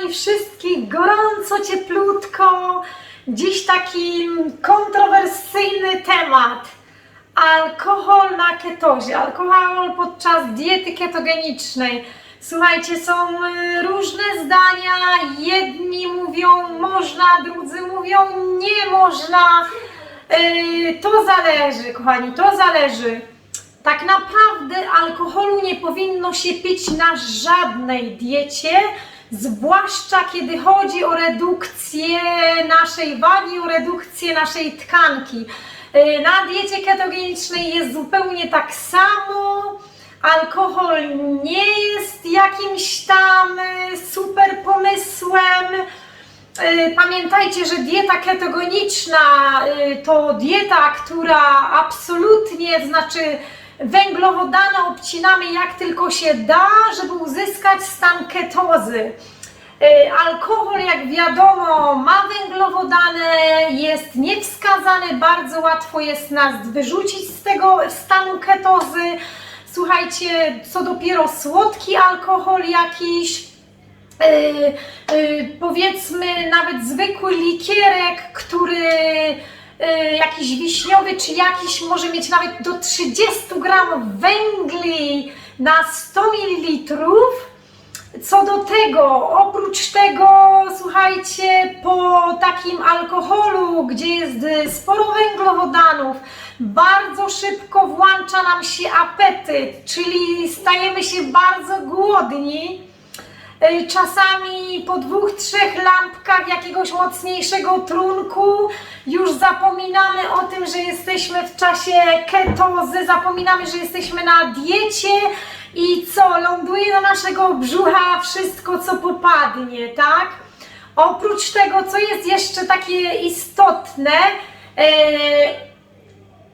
kochani, wszystkich gorąco, cieplutko. Dziś taki kontrowersyjny temat. Alkohol na ketozie, alkohol podczas diety ketogenicznej. Słuchajcie, są y, różne zdania. Jedni mówią można, drudzy mówią nie można. Y, To zależy, kochani, to zależy. Tak naprawdę alkoholu nie powinno się pić na żadnej diecie, zwłaszcza kiedy chodzi o redukcję naszej wagi, o redukcję naszej tkanki. Yy, Na diecie ketogenicznej jest zupełnie tak samo. Alkohol nie jest jakimś tam yy, super pomysłem. Y, Pamiętajcie, że dieta ketogeniczna to dieta, która absolutnie, znaczy węglowodany obcinamy jak tylko się da, żeby uzyskać stan ketozy. Y, Alkohol, jak wiadomo, ma węglowodany, jest niewskazany, bardzo łatwo jest nas wyrzucić z tego stanu ketozy. Słuchajcie, co dopiero słodki alkohol jakiś, Yy, yy, powiedzmy nawet zwykły likierek, który jakiś wiśniowy czy jakiś może mieć nawet do 30 gramów węgli na 100 ml. Co do tego, oprócz tego, słuchajcie, po takim alkoholu, gdzie jest y, sporo węglowodanów, bardzo szybko włącza nam się apetyt, czyli stajemy się bardzo głodni. Czasami po dwóch, trzech lampkach jakiegoś mocniejszego trunku już zapominamy o tym, że jesteśmy w czasie ketozy, zapominamy, że jesteśmy na diecie i co, ląduje do naszego brzucha wszystko, co popadnie, tak? Oprócz tego, co jest jeszcze takie istotne, e,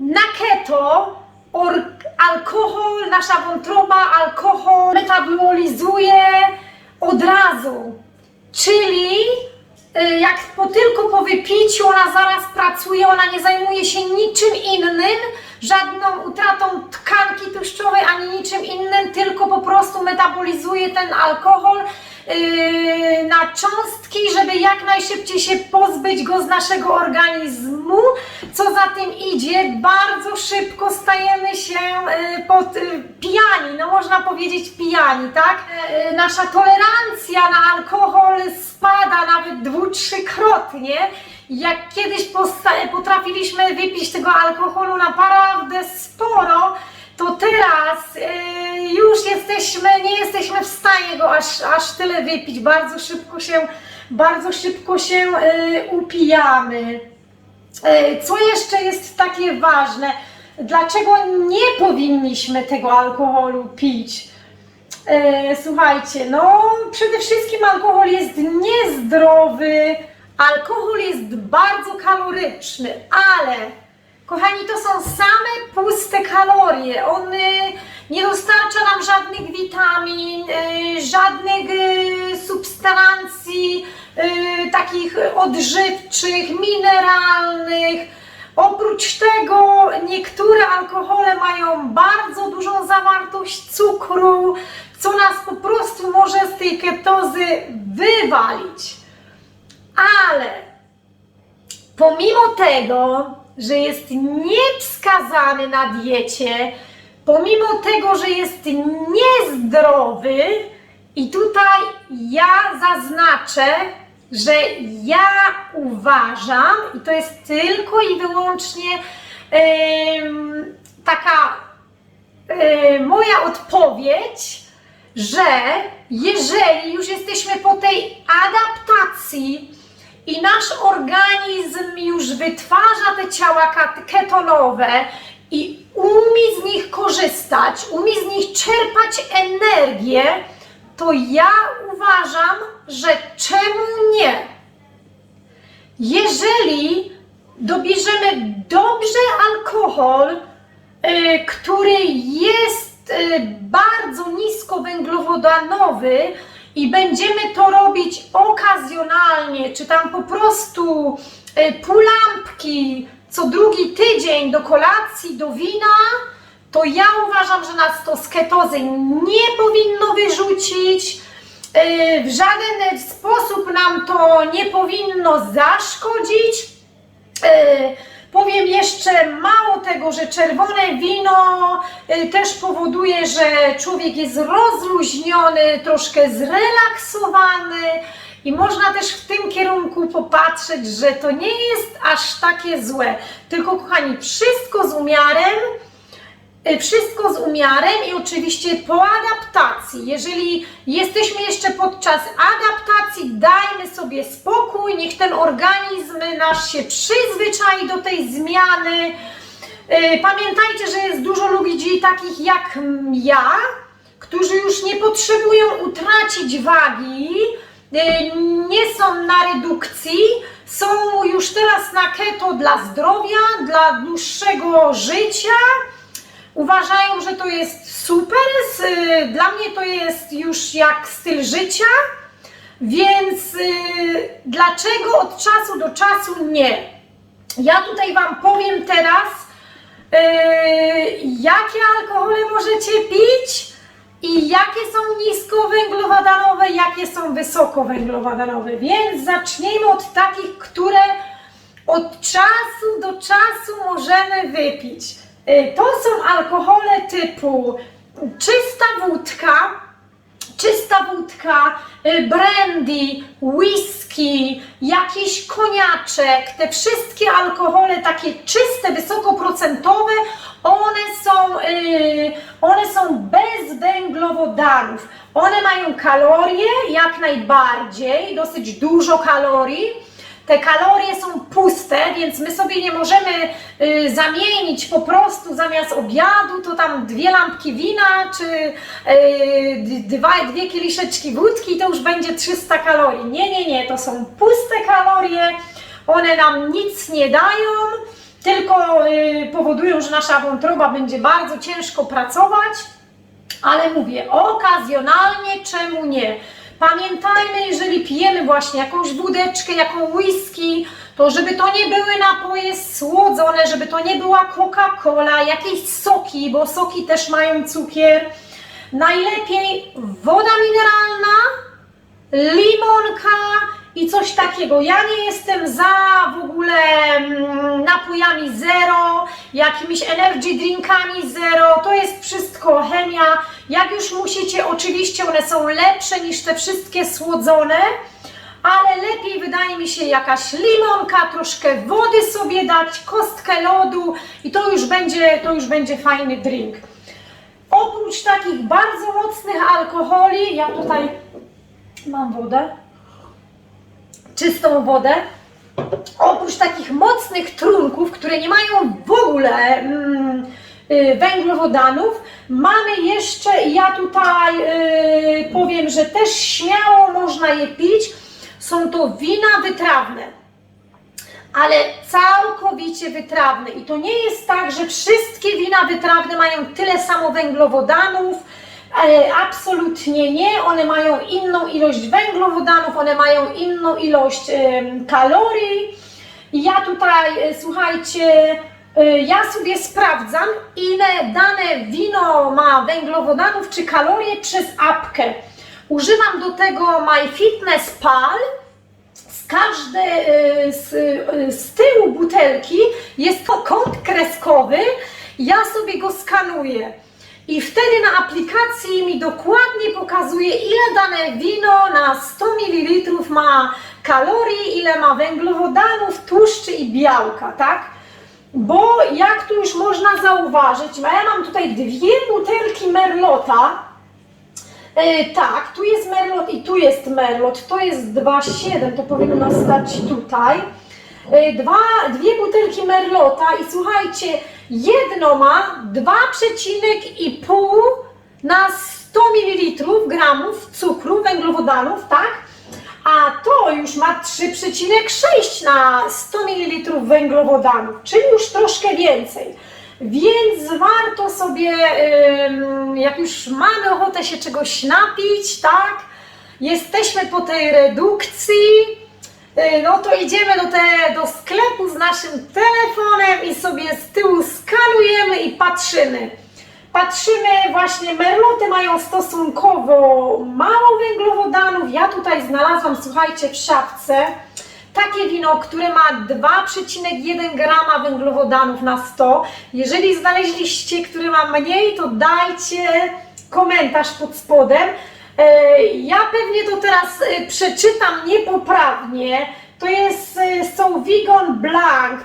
na keto alkohol, nasza wątroba alkohol metabolizuje od razu. Czyli y, jak po, tylko po wypiciu ona zaraz pracuje, ona nie zajmuje się niczym innym, żadną utratą tkanki tłuszczowej ani niczym innym, tylko po prostu metabolizuje ten alkohol na cząstki, żeby jak najszybciej się pozbyć go z naszego organizmu. Co za tym idzie, bardzo szybko stajemy się yy, pod, yy, pijani, no można powiedzieć pijani, tak? Nasza tolerancja na alkohol spada nawet dwu, trzykrotnie. Jak kiedyś potrafiliśmy wypić tego alkoholu naprawdę sporo, to teraz yy, już jesteśmy, nie jesteśmy w stanie go aż, aż tyle wypić. Bardzo szybko się, bardzo szybko się yy, upijamy. Yy, Co jeszcze jest takie ważne? Dlaczego nie powinniśmy tego alkoholu pić? Słuchajcie, no przede wszystkim alkohol jest niezdrowy, alkohol jest bardzo kaloryczny, ale kochani, to są same puste kalorie. On y, nie dostarcza nam żadnych witamin, y, żadnych y, substancji takich odżywczych, mineralnych. Oprócz tego niektóre alkohole mają bardzo dużą zawartość cukru, co nas po prostu może z tej ketozy wywalić. Ale pomimo tego, że jest niewskazany na diecie, pomimo tego, że jest niezdrowy, i tutaj ja zaznaczę, że ja uważam, i to jest tylko i wyłącznie em, taka e, moja odpowiedź, że jeżeli już jesteśmy po tej adaptacji i nasz organizm już wytwarza te ciała ketonowe i umie z nich korzystać, umie z nich czerpać energię, to ja uważam, że czemu nie? Jeżeli dobierzemy dobrze alkohol, y, który jest y, bardzo niskowęglowodanowy i będziemy to robić okazjonalnie, czy tam po prostu y, pół lampki co drugi tydzień do kolacji, do wina, to ja uważam, że nas to z ketozy nie powinno wyrzucić. Y, W żaden sposób nam to nie powinno zaszkodzić. Powiem jeszcze mało tego, że czerwone wino y, też powoduje, że człowiek jest rozluźniony, troszkę zrelaksowany i można też w tym kierunku popatrzeć, że to nie jest aż takie złe. Tylko kochani, wszystko z umiarem. Y, Wszystko z umiarem i oczywiście po adaptacji. Jeżeli jesteśmy jeszcze podczas adaptacji, dajmy sobie spokój, niech ten organizm nasz się przyzwyczai do tej zmiany. Y, Pamiętajcie, że jest dużo ludzi takich jak ja, którzy już nie potrzebują utracić wagi, y, nie są na redukcji, są już teraz na keto dla zdrowia, dla dłuższego życia uważają, że to jest super. y, Dla mnie to jest już jak styl życia, więc y, dlaczego od czasu do czasu nie? Ja tutaj Wam powiem teraz, y, jakie alkohole możecie pić i jakie są niskowęglowodanowe, jakie są wysokowęglowodanowe. Więc zacznijmy od takich, które od czasu do czasu możemy wypić. Y, To są alkohole typu czysta wódka, czysta wódka, y, brandy, whisky, jakiś koniaczek, te wszystkie alkohole takie czyste, wysokoprocentowe, one są, y, one są bez węglowodanów. One mają kalorie, jak najbardziej, dosyć dużo kalorii. Te kalorie są puste, więc my sobie nie możemy y, zamienić po prostu zamiast obiadu, to tam dwie lampki wina, czy y, dwa, dwie kieliszeczki wódki, to już będzie 300 kalorii. Nie, nie, nie, to są puste kalorie, one nam nic nie dają, tylko y, powodują, że nasza wątroba będzie bardzo ciężko pracować. Ale mówię, okazjonalnie czemu nie? Pamiętajmy, jeżeli pijemy właśnie jakąś wódeczkę, jaką whisky, to żeby to nie były napoje słodzone, żeby to nie była Coca-Cola, jakieś soki, bo soki też mają cukier. Najlepiej woda mineralna, limonka i coś takiego. Ja nie jestem za w ogóle mm, napojami zero, jakimiś energy drinkami zero. To jest wszystko chemia. Jak już musicie, oczywiście one są lepsze niż te wszystkie słodzone. Ale lepiej wydaje mi się jakaś limonka, troszkę wody sobie dać, kostkę lodu i to już będzie, to już będzie fajny drink. Oprócz takich bardzo mocnych alkoholi, ja tutaj mam wodę, czystą wodę. Oprócz takich mocnych trunków, które nie mają w ogóle mm, y, węglowodanów, mamy jeszcze, ja tutaj y, powiem, że też śmiało można je pić, są to wina wytrawne ale całkowicie wytrawne. I to nie jest tak, że wszystkie wina wytrawne mają tyle samo węglowodanów. E, absolutnie nie. One mają inną ilość węglowodanów, one mają inną ilość kalorii. Ja tutaj, e, słuchajcie, e, ja sobie sprawdzam, ile dane wino ma węglowodanów czy kalorie przez apkę. Używam do tego MyFitnessPal z każdej, z, z tyłu butelki jest to kąt kreskowy, ja sobie go skanuję. I wtedy na aplikacji mi dokładnie pokazuje, ile dane wino na 100 ml ma kalorii, ile ma węglowodanów, tłuszczy i białka, tak? Bo jak tu już można zauważyć, ja mam tutaj dwie butelki Merlota, E, tak, tu jest merlot i tu jest merlot. To jest 2,7, to powinno stać tutaj. E, Dwa, dwie butelki merlota i słuchajcie, jedno ma 2,5 na 100 ml gramów cukru, węglowodanów, tak? A to już ma 3,6 na 100 ml węglowodanów, czyli już troszkę więcej. Więc warto sobie, jak już mamy ochotę się czegoś napić, tak? Jesteśmy po tej redukcji, no to idziemy do, te, do sklepu z naszym telefonem i sobie z tyłu skanujemy i patrzymy. patrzymy właśnie, merloty mają stosunkowo mało węglowodanów. Ja tutaj znalazłam, słuchajcie, w szafce takie wino, które ma 2,1 grama węglowodanów na 100. Jeżeli znaleźliście, które ma mniej, to dajcie komentarz pod spodem. E, Ja pewnie to teraz e, przeczytam niepoprawnie. To jest e, Sauvignon Blanc.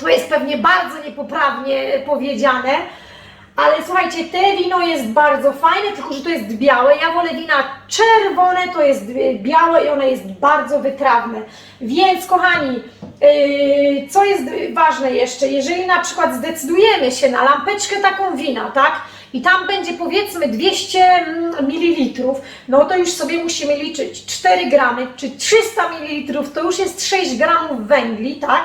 To jest pewnie bardzo niepoprawnie powiedziane. Ale słuchajcie, te wino jest bardzo fajne, tylko że to jest białe. Ja wolę wina czerwone, to jest białe i ono jest bardzo wytrawne. Więc kochani, co jest ważne jeszcze, jeżeli na przykład zdecydujemy się na lampeczkę taką wina, tak? I tam będzie powiedzmy 200 ml, no to już sobie musimy liczyć 4 gramy, czy 300 ml, to już jest 6 gramów węgli, tak?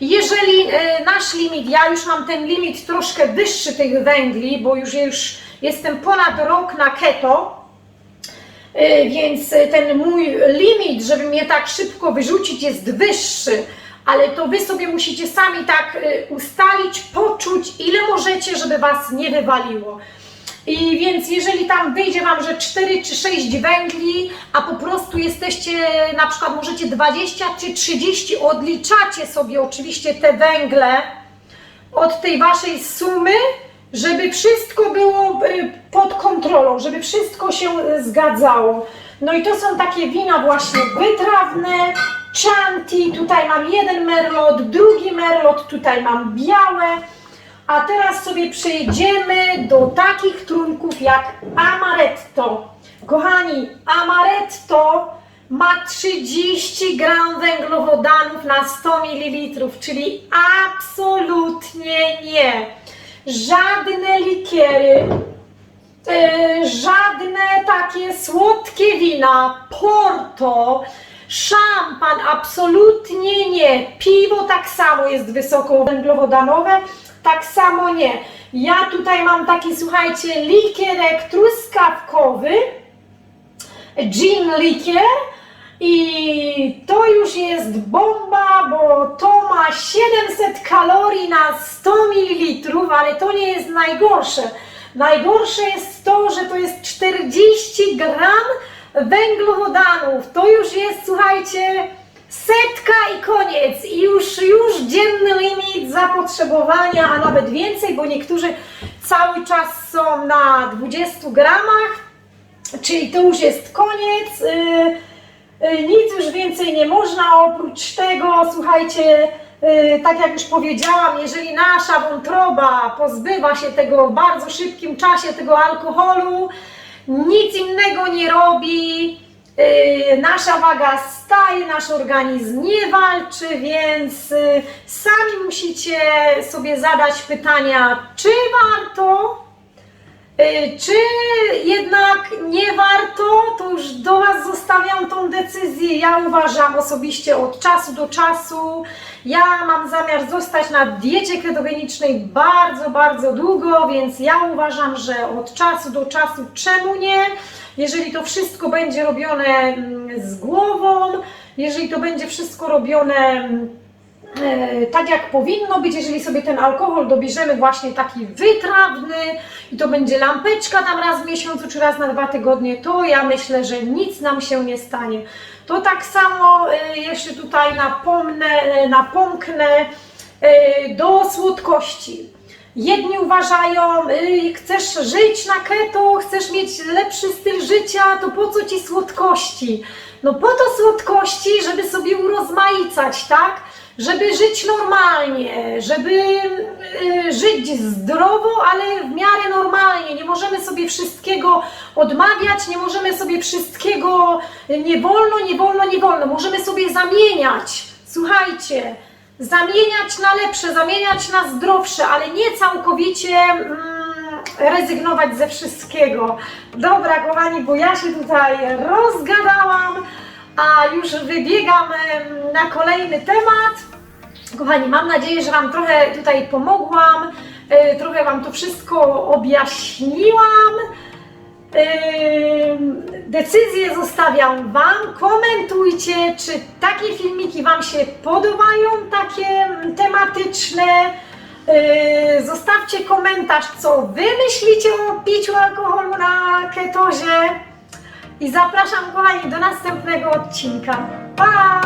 Jeżeli e, nasz limit, ja już mam ten limit troszkę wyższy tych węgli, bo już, już jestem ponad rok na keto, e, więc ten mój limit, żeby mnie tak szybko wyrzucić, jest wyższy. Ale to wy sobie musicie sami tak e, ustalić, poczuć, ile możecie, żeby was nie wywaliło. I więc jeżeli tam wyjdzie Wam, że 4 czy 6 węgli, a po prostu jesteście, na przykład możecie 20 czy 30, odliczacie sobie oczywiście te węgle od tej Waszej sumy, żeby wszystko było y, pod kontrolą, żeby wszystko się y, zgadzało. No i to są takie wina właśnie wytrawne, Chianti, tutaj mam jeden merlot, drugi merlot, tutaj mam białe, a teraz sobie przejdziemy do takich trunków jak amaretto. Kochani, amaretto ma 30 gram węglowodanów na 100 ml, czyli absolutnie nie. Żadne likiery, e, żadne takie słodkie wina, porto, szampan, absolutnie nie. Piwo tak samo jest wysoko węglowodanowe, tak samo nie. Ja tutaj mam taki, słuchajcie, likierek truskawkowy, gin likier i to już jest bomba, bo to ma 700 kalorii na 100 ml, ale to nie jest najgorsze. Najgorsze jest to, że to jest 40 gram węglowodanów. To już jest, słuchajcie, setka i koniec. I już, już dzienny limit zapotrzebowania, a nawet więcej, bo niektórzy cały czas są na 20 gramach, czyli to już jest koniec. Yy, yy, nic już więcej nie można. Oprócz tego, słuchajcie, yy, tak jak już powiedziałam, jeżeli nasza wątroba pozbywa się tego w bardzo szybkim czasie, tego alkoholu, nic innego nie robi, yy, nasza waga staje, nasz organizm nie walczy, więc yy, sami musicie sobie zadać pytania, czy warto, czy jednak nie warto, to już do Was zostawiam tą decyzję. Ja uważam osobiście od czasu do czasu. Ja mam zamiar zostać na diecie ketogenicznej bardzo, bardzo długo, więc ja uważam, że od czasu do czasu czemu nie? Jeżeli to wszystko będzie robione mm, z głową, jeżeli to będzie wszystko robione mm, tak jak powinno być, jeżeli sobie ten alkohol dobierzemy właśnie taki wytrawny i to będzie lampeczka tam raz w miesiącu czy raz na dwa tygodnie, to ja myślę, że nic nam się nie stanie. To tak samo e, jeszcze tutaj napomnę, e, napomknę e, do słodkości. Jedni uważają, y, chcesz żyć na keto, chcesz mieć lepszy styl życia, to po co ci słodkości? No po to słodkości, żeby sobie urozmaicać, tak? Żeby żyć normalnie, żeby y, żyć zdrowo, ale w miarę normalnie. Nie możemy sobie wszystkiego odmawiać, nie możemy sobie wszystkiego y, nie wolno, nie wolno, nie wolno. Możemy sobie zamieniać. Słuchajcie, zamieniać na lepsze, zamieniać na zdrowsze, ale nie całkowicie mm, rezygnować ze wszystkiego. Dobra, kochani, bo ja się tutaj rozgadałam, a już wybiegam na kolejny temat. Kochani, mam nadzieję, że Wam trochę tutaj pomogłam, y, trochę Wam to wszystko objaśniłam. Decyzję zostawiam Wam. Komentujcie, czy takie filmiki Wam się podobają, takie tematyczne. Yy, zostawcie komentarz, co wy myślicie o piciu alkoholu na ketozie. I zapraszam kochani do następnego odcinka. Pa!